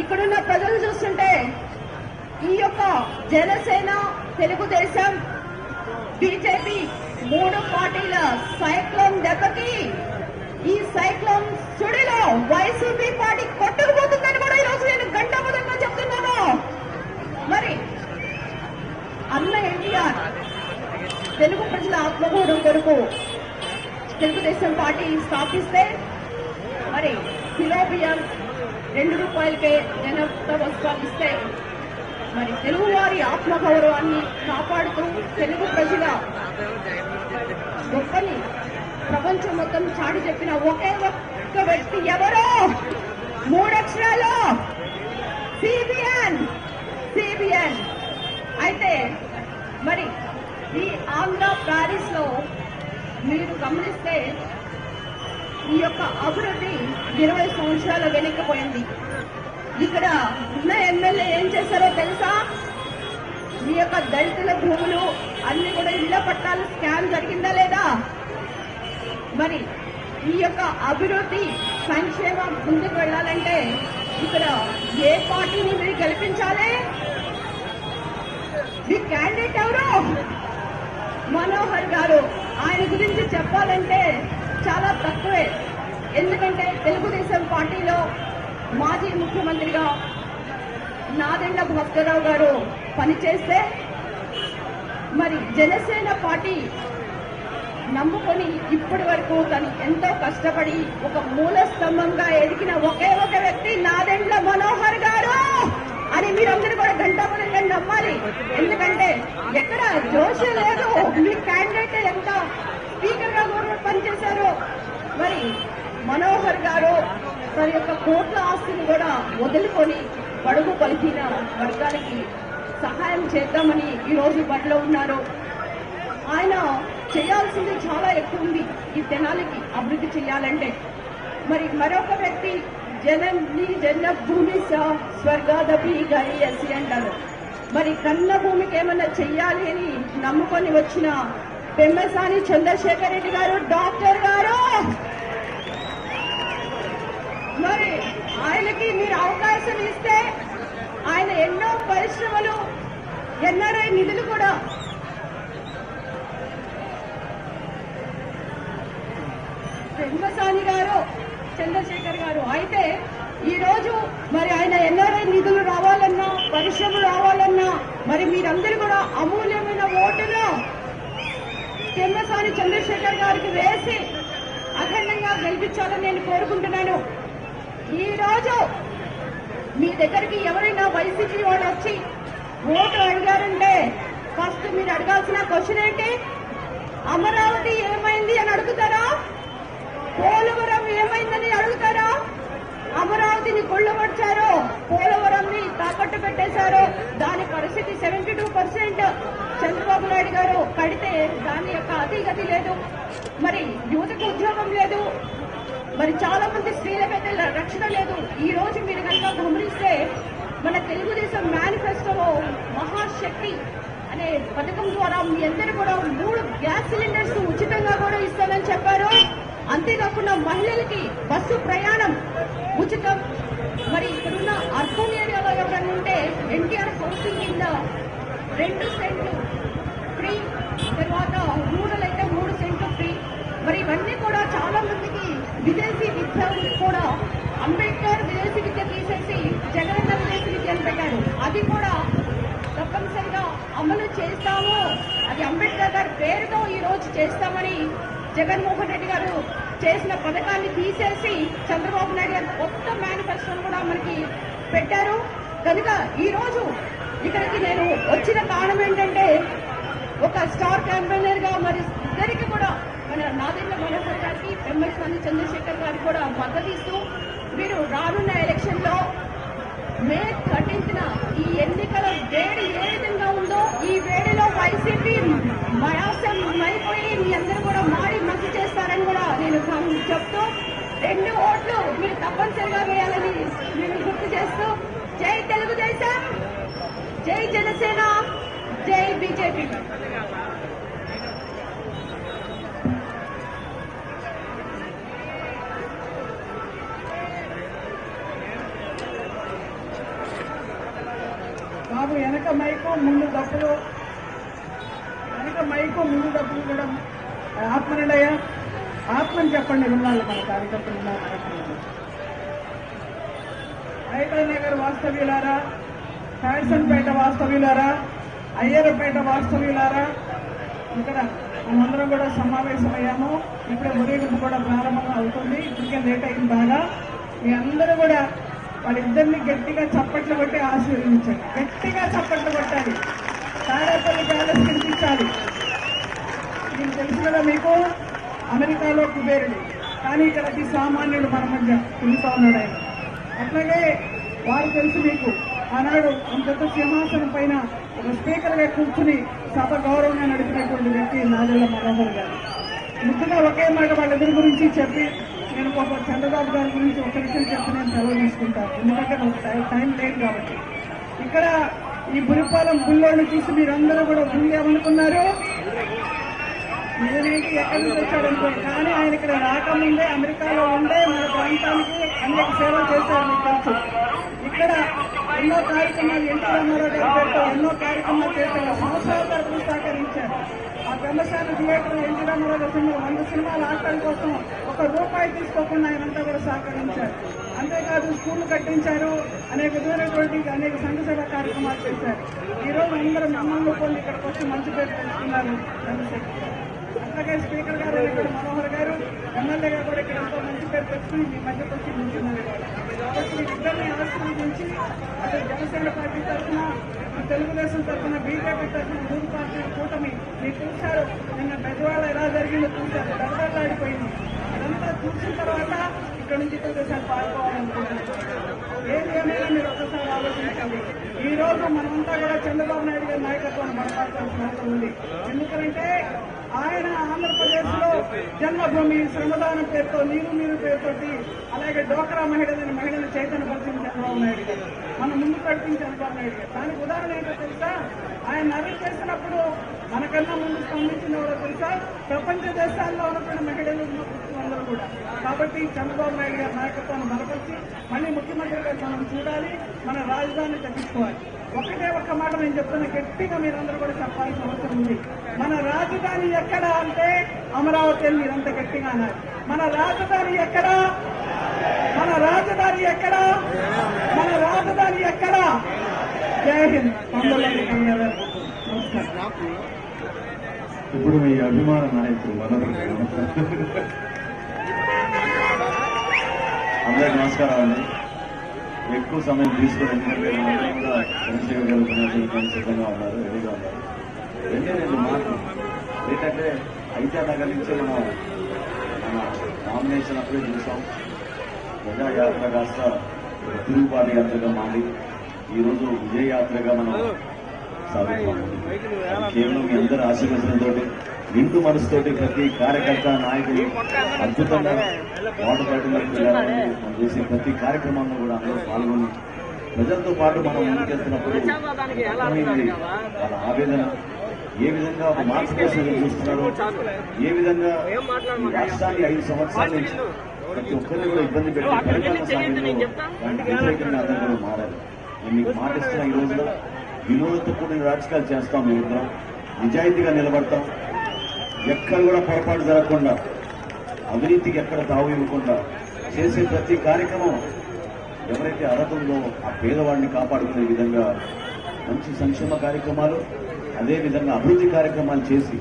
ఇక్కడున్న ప్రజలు చూస్తుంటే ఈ యొక్క జనసేన తెలుగుదేశం బీజేపీ మూడు పార్టీల సైక్లోన్ దెబ్బకి ఈ సైక్లోన్ సుడిలో వైసీపీ పార్టీ కొట్టుకుపోతుందని కూడా ఈరోజు నేను గంటబద్ధంగా చెప్తున్నాను. మరి అన్న ఎన్టీఆర్ తెలుగు ప్రజల ఆత్మగౌరవం కొరకు తెలుగుదేశం పార్టీ స్థాపిస్తే మరి కిలో బియ్యం రెండు రూపాయలకే జనత వస్త్రాలు ఇస్తే మరి తెలుగు వారి ఆత్మగౌరవాన్ని కాపాడుతూ తెలుగు ప్రజల గొప్పని ప్రపంచం మొత్తం చాటి చెప్పిన ఒకే ఒక్క వ్యక్తి ఎవరో? మూడక్షరాలు సిబిఎన్ సిబిఎన్ అయితే మరి ఈ ఆంధ్ర ప్యారిస్లో మీరు గమనిస్తే ఈ యొక్క అభివృద్ధి ఇరవై సంవత్సరాల వెనక్కిపోయింది ఇక్కడ ఉన్న ఎమ్మెల్యే ఏం చేశారో తెలుసా? మీ యొక్క దళితుల భూములు అన్ని కూడా ఇళ్ళ పట్టాలు స్కామ్ జరిగిందా లేదా? మరి ఈ యొక్క అభివృద్ధి సంక్షేమం ముందుకు వెళ్ళాలంటే ఇక్కడ ఏ పార్టీని మీరు గెలిపించాలి? మీ క్యాండిడేట్ ఎవరు? మనోహర్ గారు. ఆయన గురించి చెప్పాలంటే చాలా తక్కువే. ఎందుకంటే తెలుగుదేశం పార్టీలో మాజీ ముఖ్యమంత్రిగా నాదెండ భాస్కరరావు గారు పనిచేస్తే మరి జనసేన పార్టీ నమ్ముకొని ఇప్పటి వరకు తను ఎంతో కష్టపడి ఒక మూల స్తంభంగా ఎదిగిన ఒకే ఒక వ్యక్తి నాదెండ్ల మనోహర్ గారు అని మీరందరూ కూడా గంటాపరంగా నమ్మాలి. ఎందుకంటే ఎక్కడ జోషి లేదు. మీ క్యాండిడేట్ ఎంత స్పీకర్గా గవర్నమెంట్ పనిచేశారు. మరి మనోహర్ గారు తన యొక్క కోట్ల ఆస్తిని కూడా వదులుకొని బడుగు పలికిన వర్గానికి సహాయం చేద్దామని ఈరోజు బడిలో ఉన్నారు. ఆయన చేయాల్సింది చాలా ఎక్కువ ఉంది. ఈ తెనాలికి అభివృద్ధి చేయాలంటే. మరి మరొక వ్యక్తి జనని జన్మభూమి భూమి స- స్వర్గాదపి అంటారు. మరి కన్న భూమికి ఏమన్నా చెయ్యాలి అని నమ్ముకొని వచ్చిన పెమ్మసాని చంద్రశేఖర్ రెడ్డి గారు డాక్టర్ గారు! మరి ఆయనకి మీరు అవకాశం ఇస్తే ఆయన ఎన్నో పరిశ్రమలు ఎన్ఆర్ఐ నిధులు కూడా. పెమ్మసాని గారు చంద్రశేఖర్ గారు అయితే ఈ రోజు మరి ఆయన ఎన్ఆర్ఐ నిధులు రావాలన్నా పరిశ్రమలు రావాలన్నా మరి మీరందరూ కూడా అమూల్యమైన ఓటులో తిమ్మసాని చంద్రశేఖర్ గారికి వేసి అఖండంగా గెలిపించాలని నేను కోరుకుంటున్నాను. ఈ రోజు మీ దగ్గరికి ఎవరైనా వైసీపీ వాళ్ళు వచ్చి ఓటు అడిగారంటే ఫస్ట్ మీరు అడగాల్సిన క్వశ్చన్ ఏంటి? అమరావతి ఏమైంది అని అడుగుతారా? పోలవరం ఏమైందని అడుగుతారా? అమరావతిని కొల్లగొచ్చారు పోలవరంని తాకట్టు పెట్టేశారు దాని పరిస్థితి seventy two percent Chandrababu Naidu గారు కడితే దాని యొక్క అతిగతి లేదు. మరి యువతకు ఉద్యోగం లేదు. మరి చాలా మంది స్త్రీలకైతే రక్షణ లేదు. ఈ రోజు మీరు కనుక గమనిస్తే మన తెలుగుదేశం మేనిఫెస్టోలో మహాశక్తి అనే పథకం ద్వారా మీ అందరూ కూడా మూడు గ్యాస్ సిలిండర్స్ ఉచితంగా కూడా ఇస్తానని చెప్పారు. అంతేకాకుండా మహిళలకి బస్సు ప్రయాణం ఉచితం. మరి ఇక్కడున్న అర్బన్ ఏరియాలో ఎవరైనా ఉంటే ఎన్టీఆర్ హౌసింగ్ కింద రెండు సెంట్లు ఫ్రీ తర్వాత రూరల్ అయితే మూడు సెంట్లు ఫ్రీ మరి ఇవన్నీ కూడా చాలా మందికి విదేశీ విద్యను కూడా అంబేద్కర్ విదేశీ విద్య తీసేసి జగనన్న విదేశీ విద్య అని పెట్టారు. అది కూడా తప్పనిసరిగా అమలు చేస్తాము. అది అంబేద్కర్ గారి పేరుతో ఈ రోజు చేస్తామని జగన్మోహన్ రెడ్డి గారు చేసిన పథకాన్ని తీసేసి చంద్రబాబు నాయుడు గారు కొత్త మేనిఫెస్టోను కూడా మనకి పెట్టారు. కనుక ఈరోజు ఇక్కడికి నేను వచ్చిన కారణం ఏంటంటే ఒక స్టార్ క్యాంపెయినర్ మరి ఇద్దరికి కూడా మన నాదెండ్ల మనోహర్ గారికి పెమ్మస్వామి చంద్రశేఖర్ గారు కూడా మద్దతిస్తూ మీరు రానున్న ఎలక్షన్లో మే థర్టీన్త్న ఈ ఎన్నికల వేడి ఏ విధంగా ఉందో ఈ వేడిలో వైసీపీ మయాసం అయిపోయి మీ అందరూ కూడా మారి మంచి చేస్తారని కూడా నేను చెప్తూ రెండు ఓట్లు మీరు తప్పనిసరిగా వేయాలని నేను గుర్తు చేస్తూ జై తెలుగుదేశం జై జనసేన జై బీజేపీ మైకు ముందు డబ్బులు వెనక మైకు ముందు డబ్బులు కూడా ఆత్మనిలయ. ఆత్మని చెప్పండి విన్నాళ్ళు మన కార్యకర్తలు ఉన్నారు హైదరాబాద్ నగర్ వాస్తవ్యులారా ఫ్యాషన్పేట వాస్తవ్యులారా అయ్యరపేట వాస్తవ్యులారా ఇక్కడ మనందరం కూడా సమావేశమయ్యాము. ఇక్కడ ఉదయం కూడా ప్రారంభం అవుతుంది. ఇప్పటికే లేట్ అయింది బాగా. మీ అందరూ కూడా వాళ్ళిద్దరిని గట్టిగా చప్పట్లు కొట్టి ఆశీర్వదించండి. గట్టిగా చప్పట్లు కొట్టాలి. తాడేపల్లి ప్యాలెస్ కనిపించాలి మీకు తెలుసు కదా మీకు? అమెరికాలో కుబేరుడు. కానీ ఇక్కడ అతి సామాన్యుడు మన మధ్య తిరుగుతా ఉన్నాడు ఆయన. అట్లాగే వారు తెలుసు మీకు. ఆనాడు అంతట సింహాసనం పైన ఒక స్పీకర్గా కూర్చుని సభ గౌరవంగా నడిపినటువంటి వ్యక్తి నాదెళ్ళ మనోహర్ గారు. ముద్దుగా ఒకే మాట వాళ్ళిద్దరి గురించి చెప్పి నేను ఒక చంద్రబాబు గారి గురించి ఒక విషయం చెప్పి నేను సెలవు తీసుకుంటాను ఎందుకంటే నాకు టైం లేదు కాబట్టి. ఇక్కడ ఈ బురిపాలెం బుల్లోని చూసి మీరందరూ కూడా బుల్లి ఏమనుకున్నారు నేనేంటి ఎక్కడి నుంచి వచ్చాడనుకోండి కానీ ఆయన ఇక్కడ రాకముందే అమెరికాలో ఉండే మన ప్రాంతానికి అనేక సేవలు చేశారు మీకు తెలుసు. ఇక్కడ ఎన్నో కార్యక్రమాలు ఎన్టీ రామారావు ఎన్నో కార్యక్రమాలు చేశారు. సంవత్సరాల తరపున సహకరించారు. బ్రహ్మశాల థియేటర్ ఎన్టీ రామారావు సినిమా వంద సినిమాలు ఆటల కోసం ఒక రూపాయి తీసుకోకుండా ఆయనంతా కూడా సహకరించారు. అంతేకాదు స్కూళ్ళు కట్టించారు. అనేక విధమైనటువంటి అనేక సంఘ సేవ కార్యక్రమాలు చేశారు. ఈ రోజు అందరూ మమ్మల్ని కొన్ని ఇక్కడికి వచ్చి మంచి పేరు తెలుసుకున్నారు అట్లాగే స్పీకర్ గారు ఇక్కడ మనోహర్ గారు ఎమ్మెల్యే గారు కూడా ఇక్కడ ఎంతో మంచి పేరు తెచ్చుకుని మీ మధ్యకు వచ్చి నిల్చున్నారు. కాబట్టి ఇద్దరిని ఆశీర్వదించి అటు జనసేన పార్టీ తరఫున తెలుగుదేశం తరఫున బీజేపీ తరఫున మూడు పార్టీల కూటమి మీరు చూశారు నిన్న బెజవాడ ఎలా జరిగిందో చూశారు. దడదడలాడిపోయింది అదంతా చూసిన తర్వాత ఇక్కడ నుంచి తెలుగుదేశం పాల్గొవాలనుకుంటున్నారు ఏది ఏమైనా మీరు ఒకసారి ఆలోచించండి. ఈ రోజు మనమంతా కూడా చంద్రబాబు నాయుడు గారి నాయకత్వాన్ని బలపడాల్సిన అవసరం ఉంది. ఎందుకంటే ఆయన ఆంధ్రప్రదేశ్లో జన్మభూమి శ్రమదానం పేరుతో నీరు నీరు పేరుతోటి అలాగే డోకరా మహిళలని మహిళలు చైతన్యపరిచిన చంద్రబాబు నాయుడు గారు. మనం ముందు పెట్టిన చంద్రబాబు నాయుడు గారు? దానికి ఉదాహరణ ఏంటో తెలుసా? ఆయన నవీ చేసినప్పుడు మనకన్నా ముందు స్పందించిన ఎవరో తెలుసా? ప్రపంచ దేశాల్లో ఉన్నటువంటి మహిళలు అందరూ కూడా. కాబట్టి చంద్రబాబు నాయుడు గారి నాయకత్వాన్ని బలపరిచి మళ్ళీ ముఖ్యమంత్రిగా మనం చూడాలి మన రాజధాని తగ్గించుకోవాలి. ఒకటే ఒక్క మాట నేను చెప్తున్నా గట్టిగా మీరందరూ కూడా చెప్పాల్సిన అవసరం ఉంది. మన రాజధాని ఎక్కడ అంటే అమరావతి అని మీరంత గట్టిగా అన్నారు. మన రాజధాని ఎక్కడ? మన రాజధాని ఎక్కడ? మన ఎక్కడ? జై హింద్. ఇప్పుడు మీ అభిమాన నాయకుడు మనోహర్ గారు. అందరికీ నమస్కారం అండి. ఎక్కువ సమయం తీసుకుని ఎందుకంటే మనందరం కూడా చంద్రశేఖర్ గారు సిద్ధంగా ఉన్నారు. రెడీగా ఉన్నారు. రెండే రెండు మాటలు ఏంటంటే అయితే నగర్ నుంచి మనం మన నామినేషన్ అప్పుడే చూసాం ప్రజాయాత్ర కాస్త తిరుగుబాటు యాత్రగా మారి ఈరోజు విజయ యాత్రగా మనం సాగుతున్నాం. అది కేవలం మీ అందరి ఆశీర్వచనంతో నిండు మనసుతోటి ప్రతి కార్యకర్త నాయకులు అద్భుతంగా వాటర్ బాటిల్లోకి వెళ్ళాలని మనం చేసే ప్రతి కార్యక్రమంలో కూడా అందరూ పాల్గొని ప్రజలతో పాటు మనం ముందుకెళ్తున్నప్పుడు అర్థమైంది వాళ్ళ ఆవేదన ఏ విధంగా మార్పు కోసం చూస్తున్నారు ఏ విధంగా రాష్ట్రాన్ని ఐదు సంవత్సరాల నుంచి ప్రతి ఒక్కరిని కూడా ఇబ్బంది నేను మీకు ఇస్తున్న ఈ రోజులో వినోదంతో కూడిన రాజకీయాలు చేస్తాం మేమిద్దరం నిజాయితీగా నిలబడతాం. ఎక్కడ కూడా పొరపాటు జరగకుండా అవినీతికి ఎక్కడ తావు ఇవ్వకుండా చేసే ప్రతి కార్యక్రమం ఎవరైతే అర్హత ఉందో ఆ పేదవాడిని కాపాడుకునే విధంగా మంచి సంక్షేమ కార్యక్రమాలు అదే విధంగా అభివృద్ధి కార్యక్రమాలు చేసి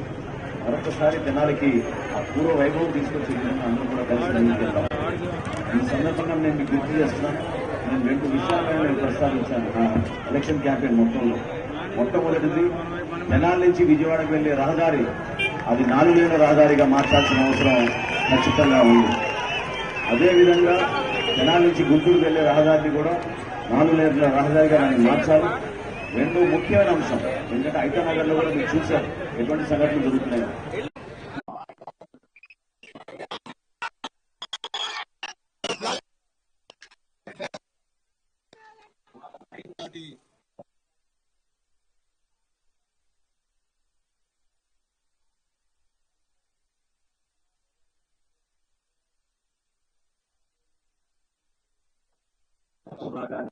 మరొకసారి జనాలకి ఆ పూర్వ వైభవం తీసుకొచ్చే విధంగా అందరూ కూడా కలిసి ముందుకెళ్తాం ఈ సందర్భంగా నేను మీకు గుర్తు చేస్తున్నాను నేను రెండు విషయాలను నేను ప్రస్తావించాను నా ఎలక్షన్ క్యాంపెయిన్ మొత్తంలో. మొట్టమొదటిది తెనాల నుంచి విజయవాడకు వెళ్ళే రహదారి అది నాలుగు రహదారిగా మార్చాల్సిన అవసరం ఖచ్చితంగా ఉంది. అదేవిధంగా తెనాల నుంచి గుంటూరు వెళ్ళే రహదారిని కూడా నాలుగు రహదారిగా దాన్ని మార్చాలి రెండు ముఖ్యమైన అంశం ఎందుకంటే ఐటానగర్లో కూడా మీరు చూశారు ఎటువంటి సంఘటన జరుగుతున్నాయి శుభాకాంక్ష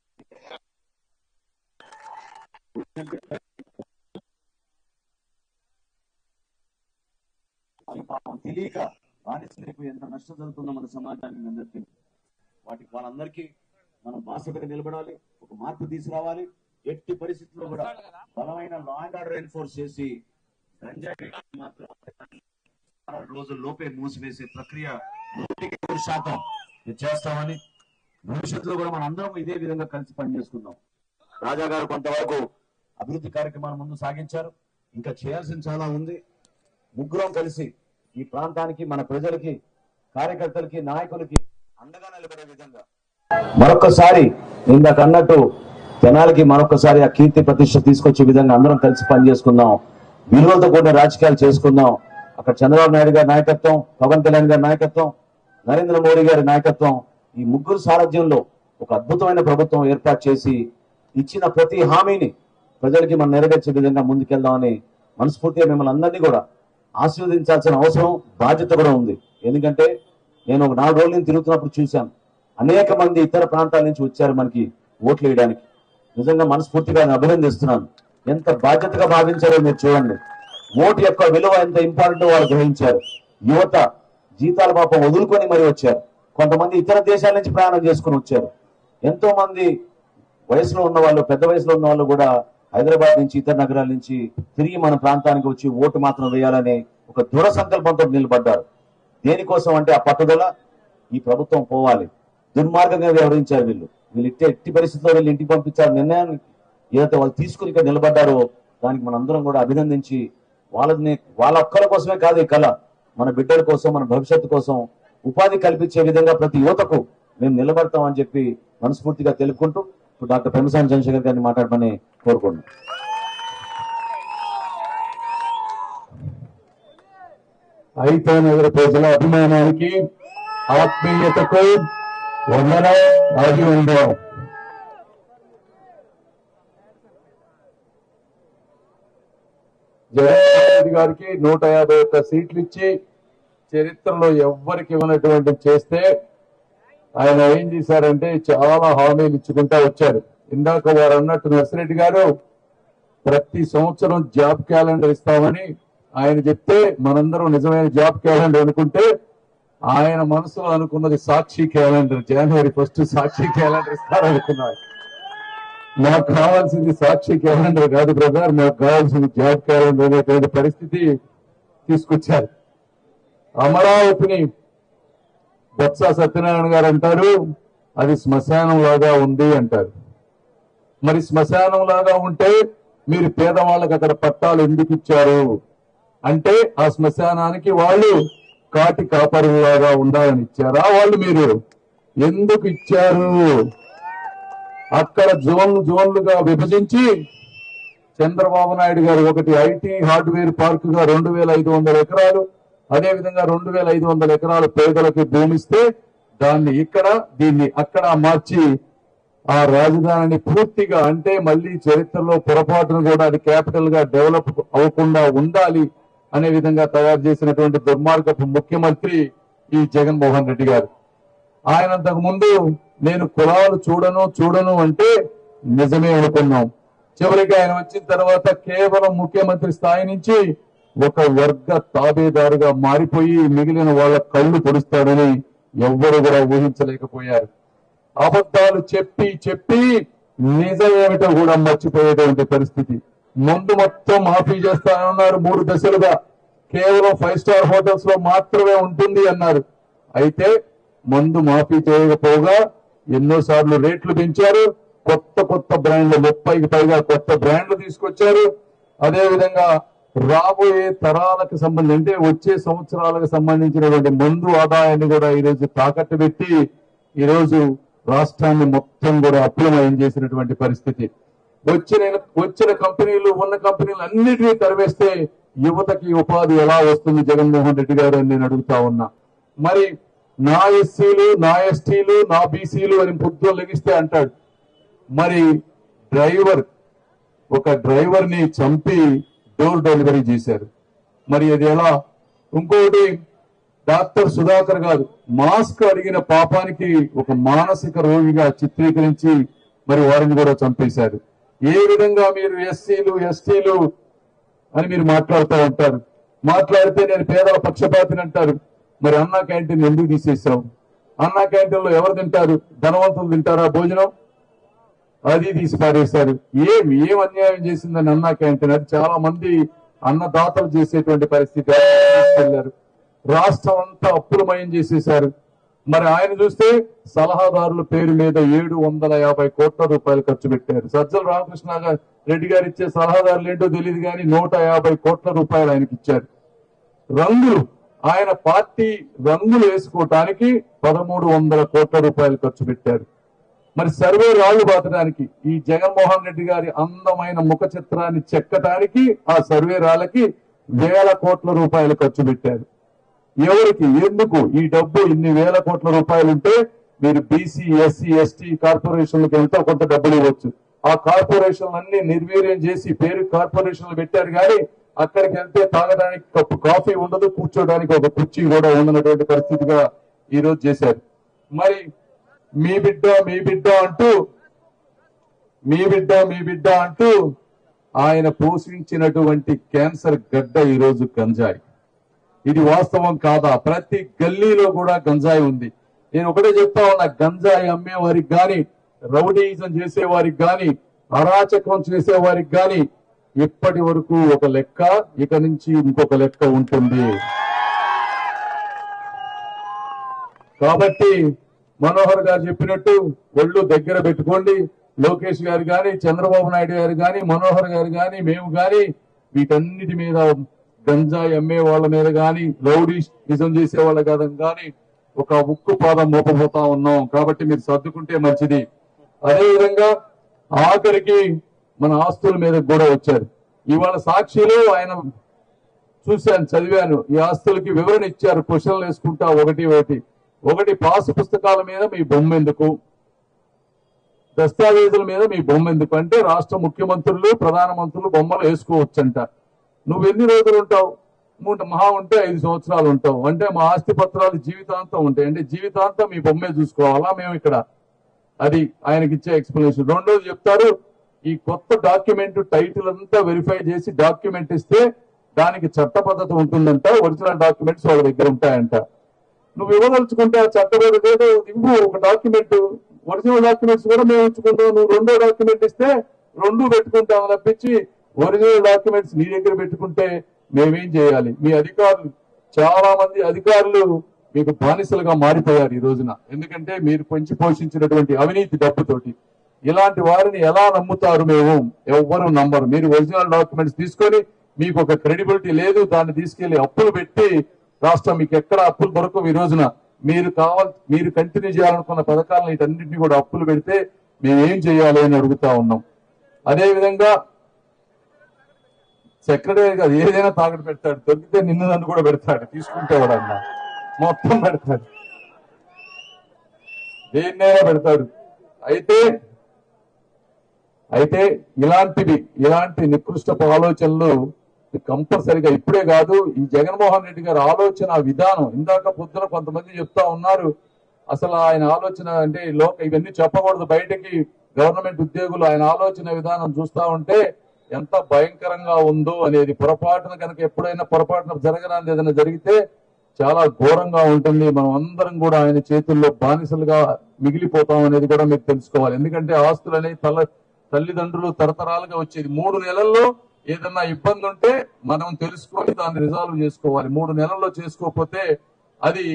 పాపం. తెలియక బానిసలకు ఎంత నష్టం జరుగుతుందో మన సమాజానికి అందరికీ వాటికి వాళ్ళందరికీ మనం బాసపడి నిలబడాలి ఒక మార్పు తీసుకురావాలి. ఎట్టి పరిస్థితుల్లో కూడా బలమైన లా అండ్ ఆర్డర్ ఎన్ఫోర్స్ చేసి రోజుల లోపే మూసివేసే ప్రక్రియ శాతం ఇది చేస్తామని భవిష్యత్తులో కూడా మనం అందరం ఇదే విధంగా కలిసి పనిచేసుకుందాం. రాజా గారు కొంతవరకు అభివృద్ధి కార్యక్రమాలు ముందు సాగించారు. ఇంకా చేయాల్సిన చాలా ఉంది. ముగ్గురం కలిసి ఈ ప్రాంతానికి మన ప్రజలకి కార్యకర్తలకి నాయకులకి అండగా నిలబడే విధంగా. మరొకసారి ఇందాక అన్నట్టు జనాలకి మరొకసారి ఆ కీర్తి ప్రతిష్ట తీసుకొచ్చే విధంగా అందరం కలిసి పనిచేసుకుందాం. విలువలతో కూడిన రాజకీయాలు చేసుకుందాం. అక్కడ చంద్రబాబు నాయుడు గారి నాయకత్వం పవన్ కళ్యాణ్ గారి నాయకత్వం నరేంద్ర మోడీ గారి నాయకత్వం ఈ ముగ్గురు సారథ్యంలో ఒక అద్భుతమైన ప్రభుత్వం ఏర్పాటు చేసి ఇచ్చిన ప్రతి హామీని ప్రజలకి మనం నెరవేర్చే విధంగా ముందుకెళ్దామని మనస్ఫూర్తిగా మిమ్మల్ని అందరినీ కూడా ఆశీర్వదించాల్సిన అవసరం బాధ్యత కూడా ఉంది. ఎందుకంటే నేను ఒక నాలుగు రోజుల తిరుగుతున్నప్పుడు చూశాను. అనేక మంది ఇతర ప్రాంతాల నుంచి వచ్చారు మనకి ఓట్లు వేయడానికి. నిజంగా మనస్ఫూర్తిగా అభినందిస్తున్నాను. ఎంత బాధ్యతగా భావించారో మీరు చూడండి. ఓటు యొక్క విలువ ఎంత ఇంపార్టెంట్ వాళ్ళు గ్రహించారు. యువత జీతాల పాపం వదులుకొని మరి వచ్చారు. కొంతమంది ఇతర దేశాల నుంచి ప్రయాణం చేసుకుని వచ్చారు. ఎంతో మంది వయసులో ఉన్న వాళ్ళు పెద్ద వయసులో ఉన్న వాళ్ళు కూడా హైదరాబాద్ నుంచి ఇతర నగరాల నుంచి తిరిగి మన ప్రాంతానికి వచ్చి ఓటు మాత్రం వేయాలని ఒక దృఢ సంకల్పంతో నిలబడ్డారు. దేనికోసం అంటే ఆ పట్టుదల ఈ ప్రభుత్వం పోవాలి. దుర్మార్గంగా వ్యవహరించారు వీళ్ళు. వీళ్ళు ఇట్టే ఎట్టి పరిస్థితుల్లో వీళ్ళు ఇంటికి పంపించారు నిర్ణయాన్ని ఏదైతే వాళ్ళు తీసుకుని ఇక్కడ నిలబడ్డారో దానికి మనందరం కూడా అభినందించి వాళ్ళని వాళ్ళ ఒక్కల కోసమే కాదు ఈ కళ. మన బిడ్డల కోసం మన భవిష్యత్తు కోసం ఉపాధి కల్పించే విధంగా ప్రతి యువతకు మేము నిలబడతామని చెప్పి మనస్ఫూర్తిగా తెలుపుకుంటూ డాక్టర్ పెమసాని చంద్రశేఖర్ గారిని మాట్లాడమని కోరుకుంటున్నాను అయితే నగర ప్రజల అభిమానానికి ఆత్మీయతకు వందనం ఆగి ఉందాం. జగన్మోహన్ రెడ్డి గారికి నూట యాభై ఒక్క సీట్లు ఇచ్చి చరిత్రలో ఎవ్వరికి ఇవ్వనటువంటి చేస్తే ఆయన ఏం చేశారంటే చాలా హామీలు ఇచ్చుకుంటా వచ్చారు. ఇందాక వారు అన్నట్టు నర్సిరెడ్డి గారు ప్రతి సంవత్సరం జాబ్ క్యాలెండర్ ఇస్తామని ఆయన చెప్తే మనందరం నిజమైన జాబ్ క్యాలెండర్ అనుకుంటే ఆయన మనసులో అనుకున్నది సాక్షి క్యాలెండర్ జనవరి ఫస్ట్ సాక్షి క్యాలెండర్ ఇస్తారనుకున్నారు. నాకు కావాల్సింది సాక్షి క్యాలెండర్ కాదు బ్రదర్ నాకు కావాల్సింది జాబ్ క్యాలెండర్ అనేటువంటి పరిస్థితి తీసుకొచ్చారు. అమరావతిని బొత్స సత్యనారాయణ గారు అంటారు అది శ్మశానం లాగా ఉంది అంటారు. మరి శ్మశానంలాగా ఉంటే మీరు పేదవాళ్ళకి అక్కడ పట్టాలు ఎందుకు ఇచ్చారు? అంటే ఆ శ్మశానానికి వాళ్ళు కాటి కాపరులాగా ఉండాలని ఇచ్చారా? వాళ్ళు మీరు ఎందుకు ఇచ్చారు? అక్కడ జోన్లు జోన్లుగా విభజించి చంద్రబాబు నాయుడు గారు ఒకటి ఐటీ హార్డ్వేర్ పార్క్గా రెండు వేల ఐదు వందల ఎకరాలు అదే విధంగా రెండు వేల ఐదు వందల ఎకరాలు పేదలకు భూమిస్తే దాన్ని ఇక్కడ దీన్ని అక్కడ మార్చి ఆ రాజధానిని పూర్తిగా అంటే మళ్ళీ చరిత్రలో పొరపాటును కూడా అది క్యాపిటల్గా డెవలప్ అవ్వకుండా ఉండాలి అనే విధంగా తయారు చేసినటువంటి దుర్మార్గపు ముఖ్యమంత్రి ఈ జగన్మోహన్ రెడ్డి గారు. ఆయన అంతకు ముందు నేను కులాలు చూడను చూడను అంటే నిజమే అనుకున్నాం. చివరికి ఆయన వచ్చిన తర్వాత కేవలం ముఖ్యమంత్రి స్థాయి నుంచి ఒక వర్గ తాబేదారుగా మారిపోయి మిగిలిన వాళ్ళ కళ్ళు పొడుస్తాడని ఎవ్వరు కూడా ఊహించలేకపోయారు. అబద్ధాలు చెప్పి చెప్పి నిజం ఏమిటో కూడా మర్చిపోయేటువంటి పరిస్థితి. ముందు మొత్తం మాఫీ చేస్తానన్నారు మూడు దశలుగా. కేవలం ఫైవ్ స్టార్ హోటల్స్లో మాత్రమే ఉంటుంది అన్నారు. అయితే మందు మాఫీ చేయకపోగా ఎన్నో సార్లు రేట్లు పెంచారు. కొత్త కొత్త బ్రాండ్లు ముప్పైకి పైగా కొత్త బ్రాండ్లు తీసుకొచ్చారు. అదేవిధంగా రాబోయే తరాలకు సంబంధించి అంటే వచ్చే సంవత్సరాలకు సంబంధించినటువంటి మందు ఆదాయాన్ని కూడా ఈరోజు తాకట్టు పెట్టి ఈరోజు రాష్ట్రాన్ని మొత్తం కూడా అప్లమయం చేసినటువంటి పరిస్థితి. వచ్చిన వచ్చిన కంపెనీలు ఉన్న కంపెనీలు అన్నిటినీ తరివేస్తే యువతకి ఉపాధి ఎలా వస్తుంది? జగన్మోహన్ రెడ్డి గారు అని నేను అడుగుతా ఉన్నా. మరి నా ఎస్సీలు నా ఎస్టీలు నా బీసీలు అని పొద్దు లెగిస్తే అంటాడు. మరి డ్రైవర్ ఒక డ్రైవర్ని చంపి డోర్ డెలివరీ చేశారు. మరి అది ఎలా? ఇంకోటి డాక్టర్ సుధాకర్ గారు మాస్క్ అడిగిన పాపానికి ఒక మానసిక రోగిగా చిత్రీకరించి మరి వారిని కూడా చంపేశారు. ఏ విధంగా మీరు ఎస్సీలు ఎస్టీలు అని మీరు మాట్లాడుతూ ఉంటారు? మాట్లాడితే నేను పేదల పక్షపాతిని అంటారు. మరి అన్నా క్యాంటీన్ ఎందుకు తీసేసాం అన్నా క్యాంటీన్లో ఎవరు తింటారు? ధనవంతులు తింటారా భోజనం? అది తీసి పారేశారు. ఏం ఏం అన్యాయం చేసిందని అన్నా క్యాంటీన్? అది చాలా మంది అన్నదాతలు చేసేటువంటి పరిస్థితి. తీసుకెళ్ళారు. రాష్ట్రం అంతా అప్పులమయం చేసేశారు. మరి ఆయన చూస్తే సలహాదారుల పేరు మీద ఏడు వందల యాభై కోట్ల రూపాయలు ఖర్చు పెట్టారు. సజ్జల రామకృష్ణ గారు రెడ్డి గారు ఇచ్చే సలహాదారులు ఏంటో తెలియదు కానీ నూట యాభై కోట్ల రూపాయలు ఆయనకి ఇచ్చారు. రంగులు. ఆయన పార్టీ రంగులు వేసుకోవటానికి పదమూడు వందల కోట్ల రూపాయలు ఖర్చు పెట్టారు. మరి సర్వే రాళ్ళు బాతడానికి ఈ జగన్మోహన్ రెడ్డి గారి అందమైన ముఖ చిత్రాన్ని చెక్కటానికి ఆ సర్వే రాళ్ళకి వేల కోట్ల రూపాయలు ఖర్చు పెట్టారు. ఎవరికి? ఎందుకు? ఈ డబ్బు ఇన్ని వేల కోట్ల రూపాయలు ఉంటే మీరు బీసీ ఎస్సీ ఎస్టీ కార్పొరేషన్లకు ఎంతో కొంత డబ్బులు ఇవ్వచ్చు. ఆ కార్పొరేషన్ అన్ని నిర్వీర్యం చేసి పేరు కార్పొరేషన్లు పెట్టారు కానీ అక్కడికి వెళ్తే తాగడానికి కప్పు కాఫీ ఉండదు కూర్చోడానికి ఒక కుర్చీ కూడా ఉండనటువంటి పరిస్థితిగా ఈ రోజు చేశారు. మరి మీ బిడ్డ మీ బిడ్డ అంటూ మీ బిడ్డ మీ బిడ్డ అంటూ ఆయన పోషించినటువంటి క్యాన్సర్ గడ్డ ఈ రోజు గంజాయి. ఇది వాస్తవం కాదా? ప్రతి గల్లీలో కూడా గంజాయి ఉంది. నేను ఒకటే చెప్తా ఉన్నా గంజాయి అమ్మేవారికి కానీ రౌడీజం చేసేవారికి కానీ అరాచకం చేసేవారికి కానీ ఇప్పటి వరకు ఒక లెక్క ఇక నుంచి ఇంకొక లెక్క ఉంటుంది. కాబట్టి మనోహర్ గారు చెప్పినట్టు ఒళ్ళు దగ్గర పెట్టుకోండి. లోకేష్ గారు కానీ చంద్రబాబు నాయుడు గారు కానీ మనోహర్ గారు కానీ మేము కానీ వీటన్నిటి మీద గంజాయి అమ్మే వాళ్ళ మీద కానీ రౌడీ నిజం చేసే వాళ్ళ కాదు కానీ ఒక ఉక్కు పాదం మోపబోతా ఉన్నాం. కాబట్టి మీరు సర్దుకుంటే మంచిది. అదే విధంగా ఆఖరికి మన ఆస్తుల మీద కూడా వచ్చారు. ఇవాళ సాక్షిలో ఆయన చూశాను చదివాను. ఈ ఆస్తులకి వివరణ ఇచ్చారు. క్వశ్చన్లు వేసుకుంటా ఒకటి ఒకటి. ఒకటి పాసు పుస్తకాల మీద మీ బొమ్మ ఎందుకు? దస్తావేజుల మీద మీ బొమ్మ ఎందుకు? అంటే రాష్ట్ర ముఖ్యమంత్రులు ప్రధానమంత్రులు బొమ్మలు వేసుకోవచ్చంట. నువ్వు ఎన్ని రోజులు ఉంటావు? మూడు మహా ఉంటే ఐదు సంవత్సరాలు ఉంటావు. అంటే మా ఆస్తి పత్రాలు జీవితాంతం ఉంటాయి. అంటే జీవితాంతం మీ బొమ్మే చూసుకోవాలా? మేము ఇక్కడ అది ఆయనకి ఇచ్చే ఎక్స్ప్లెనేషన్. రెండోది చెప్తారు. ఈ కొత్త డాక్యుమెంట్ టైటిల్ అంతా వెరిఫై చేసి డాక్యుమెంట్ ఇస్తే దానికి చట్టబద్ధత ఉంటుందంట. ఒరిజినల్ డాక్యుమెంట్స్ వాళ్ళ దగ్గర ఉంటాయంట. నువ్వు ఇవ్వదలుచుకుంటే ఆ చట్టబద్ధత ఏదో ఇవ్వు ఒక డాక్యుమెంట్. ఒరిజినల్ డాక్యుమెంట్స్ కూడా మేము ఇచ్చుకుంటాం. నువ్వు రెండో డాక్యుమెంట్ ఇస్తే రెండు పెట్టుకుంటాం తప్పించి ఒరిజినల్ డాక్యుమెంట్స్ నీ దగ్గర పెట్టుకుంటే మేమేం చేయాలి? మీ అధికారులు చాలా మంది అధికారులు మీకు బానిసలుగా మారిపోయారు ఈ రోజున. ఎందుకంటే మీరు పెంచి పోషించినటువంటి అవినీతి డబ్బుతోటి. ఇలాంటి వారిని ఎలా నమ్ముతారు మేము? ఎవ్వరు నమ్మరు. మీరు ఒరిజినల్ డాక్యుమెంట్స్ తీసుకొని మీకు ఒక క్రెడిబిలిటీ లేదు. దాన్ని తీసుకెళ్ళి అప్పులు పెట్టి రాష్ట్రం మీకు ఎక్కడ అప్పులు దొరకవు ఈ రోజున. మీరు కావాలి మీరు కంటిన్యూ చేయాలనుకున్న పథకాలను వీటన్నింటినీ కూడా అప్పులు పెడితే మేము ఏం చేయాలి అని అడుగుతా ఉన్నాం. అదే విధంగా సెక్రటరీ కాదు ఏదైనా తాకట్టు పెడతాడు దొరికితే నిన్ను నన్ను కూడా పెడతాడు తీసుకుంటే వాడన్నా మొత్తం పెడతాడు. దేన్నైనా పెడతాడు. అయితే అయితే ఇలాంటివి ఇలాంటి నికృష్టపు ఆలోచనలు కంపల్సరిగా ఇప్పుడే కాదు. ఈ జగన్మోహన్ రెడ్డి గారి ఆలోచన విధానం ఇందాక పొద్దున కొంతమంది చెప్తా ఉన్నారు. అసలు ఆయన ఆలోచన అంటే లోక ఇవన్నీ చెప్పకూడదు. బయటకి గవర్నమెంట్ ఉద్యోగులు ఆయన ఆలోచన విధానం చూస్తా ఉంటే ఎంత భయంకరంగా ఉందో అనేది పొరపాటున కనుక ఎప్పుడైనా పొరపాటున జరగడానికి ఏదైనా జరిగితే చాలా ఘోరంగా ఉంటుంది. మనం అందరం కూడా ఆయన చేతుల్లో బానిసలుగా మిగిలిపోతాం అనేది కూడా మీకు తెలుసుకోవాలి. ఎందుకంటే ఆస్తులు అనేవి తల తల్లిదండ్రులు తరతరాలుగా వచ్చేది. మూడు నెలల్లో ఏదన్నా ఇబ్బంది ఉంటే మనం తెలుసుకొని దాన్ని రిజాల్వ్ చేసుకోవాలి. మూడు నెలల్లో చేసుకోకపోతే అది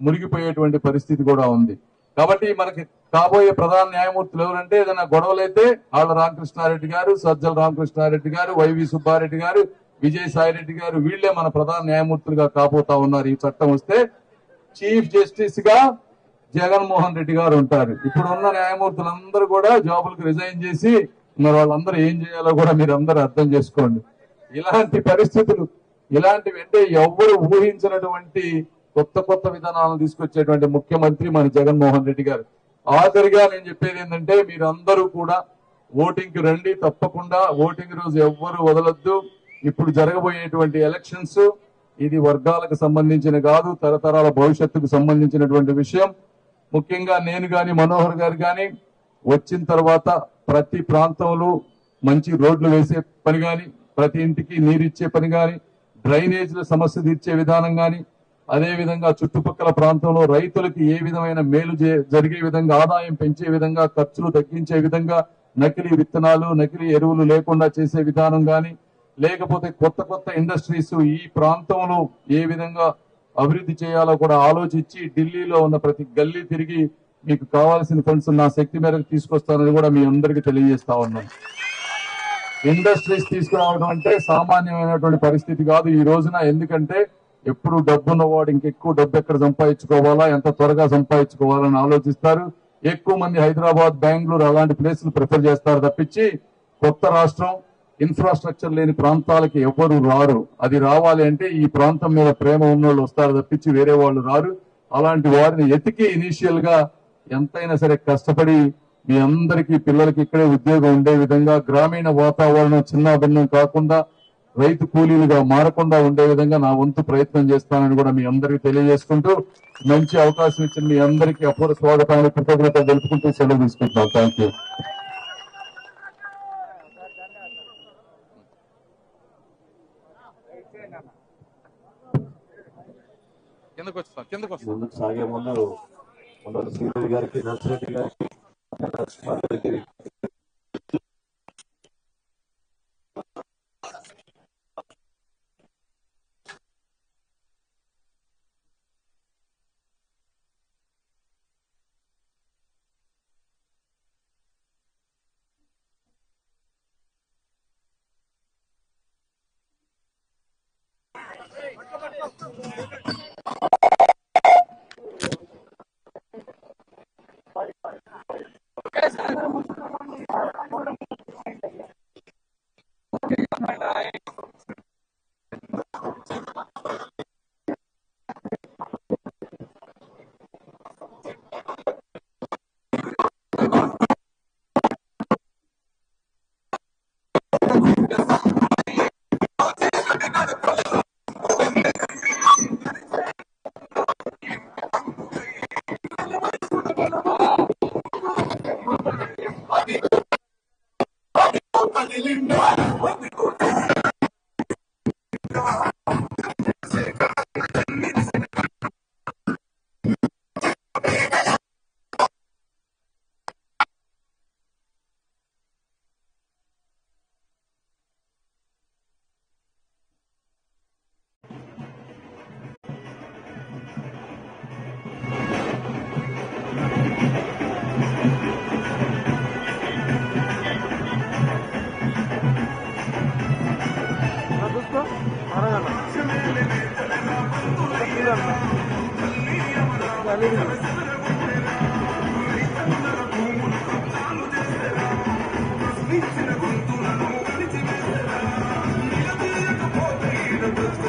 మునిగిపోయేటువంటి పరిస్థితి కూడా ఉంది. కాబట్టి మనకి కాబోయే ప్రధాన న్యాయమూర్తులు ఎవరంటే ఏదైనా గొడవలైతే ఆళ్ళ రామకృష్ణారెడ్డి గారు సజ్జల రామకృష్ణారెడ్డి గారు వైవి సుబ్బారెడ్డి గారు విజయసాయిరెడ్డి గారు వీళ్ళే మన ప్రధాన న్యాయమూర్తులుగా కాబోతా ఉన్నారు. ఈ చట్టం వస్తే చీఫ్ జస్టిస్గా జగన్మోహన్ రెడ్డి గారు ఉంటారు. ఇప్పుడు ఉన్న న్యాయమూర్తులందరూ కూడా జాబులకు రిజైన్ చేసి మరి వాళ్ళందరూ ఏం చేయాలో కూడా మీరు అందరూ అర్థం చేసుకోండి. ఇలాంటి పరిస్థితులు ఇలాంటివి అంటే ఎవ్వరు ఊహించినటువంటి కొత్త కొత్త విధానాలను తీసుకొచ్చేటువంటి ముఖ్యమంత్రి మన జగన్మోహన్ రెడ్డి గారు. ఆఖరిగా నేను చెప్పేది ఏంటంటే మీరందరూ కూడా ఓటింగ్కి రండి తప్పకుండా ఓటింగ్ రోజు ఎవ్వరు వదలొద్దు. ఇప్పుడు జరగబోయేటువంటి ఎలక్షన్స్ ఇది వర్గాలకు సంబంధించిన కాదు తరతరాల భవిష్యత్తుకు సంబంధించినటువంటి విషయం. ముఖ్యంగా నేను గాని మనోహర్ గారు గాని వచ్చిన తర్వాత ప్రతి ప్రాంతంలో మంచి రోడ్లు వేసే పని కానీ ప్రతి ఇంటికి నీరిచ్చే పని కానీ డ్రైనేజీల సమస్య తీర్చే విధానం కానీ అదే విధంగా చుట్టుపక్కల ప్రాంతంలో రైతులకు ఏ విధమైన మేలు జరిగే విధంగా ఆదాయం పెంచే విధంగా ఖర్చులు తగ్గించే విధంగా నకిలీ విత్తనాలు నకిలీ ఎరువులు లేకుండా చేసే విధానం కానీ లేకపోతే కొత్త కొత్త ఇండస్ట్రీస్ ఈ ప్రాంతంలో ఏ విధంగా అభివృద్ధి చేయాలో కూడా ఆలోచించి ఢిల్లీలో ఉన్న ప్రతి గల్లీ తిరిగి మీకు కావాల్సిన ఫండ్స్ నా శక్తి మేరకు తీసుకొస్తానని కూడా మీ అందరికీ తెలియజేస్తా ఉన్నాను ఇండస్ట్రీస్ తీసుకురావడం అంటే సామాన్యమైనటువంటి పరిస్థితి కాదు ఈ రోజున. ఎందుకంటే ఎప్పుడు డబ్బున్నవాడు ఇంకెక్కువ డబ్బు ఎక్కడ సంపాదించుకోవాలా ఎంత త్వరగా సంపాదించుకోవాలని ఆలోచిస్తారు. ఎక్కువ మంది హైదరాబాద్ బెంగళూరు అలాంటి ప్లేసులు ప్రిఫర్ చేస్తారు తప్పించి కొత్త రాష్ట్రం ఇన్ఫ్రాస్ట్రక్చర్ లేని ప్రాంతాలకి ఎవరు రారు. అది రావాలి అంటే ఈ ప్రాంతం మీద ప్రేమ ఉన్నోళ్ళు వస్తారు తప్పించి వేరే వాళ్ళు రారు. అలాంటి వారిని ఎతికి ఇనీషియల్గా ఎంతైనా సరే కష్టపడి మీ అందరికీ పిల్లలకి ఇక్కడే ఉద్యోగం ఉండే విధంగా గ్రామీణ వాతావరణం చిన్న భిన్నం కాకుండా రైతు కూలీలుగా మారకుండా ఉండే విధంగా నా వంతు ప్రయత్నం చేస్తానని కూడా మీ అందరికీ తెలియజేసుకుంటూ మంచి అవకాశం ఇచ్చిన మీ అందరికీ అపూర్వ స్వాగతాన్ని కృతజ్ఞత తెలుపుకుంటూ సెలవు తీసుకుంటున్నాను థ్యాంక్ యూ కిందకు వస్తా కిందకు వస్తా ముందుకు సాగే ముందు ముందు శ్రీరెడ్డి గారికి నర్సిరెడ్డి గారికి అందరికీ Thank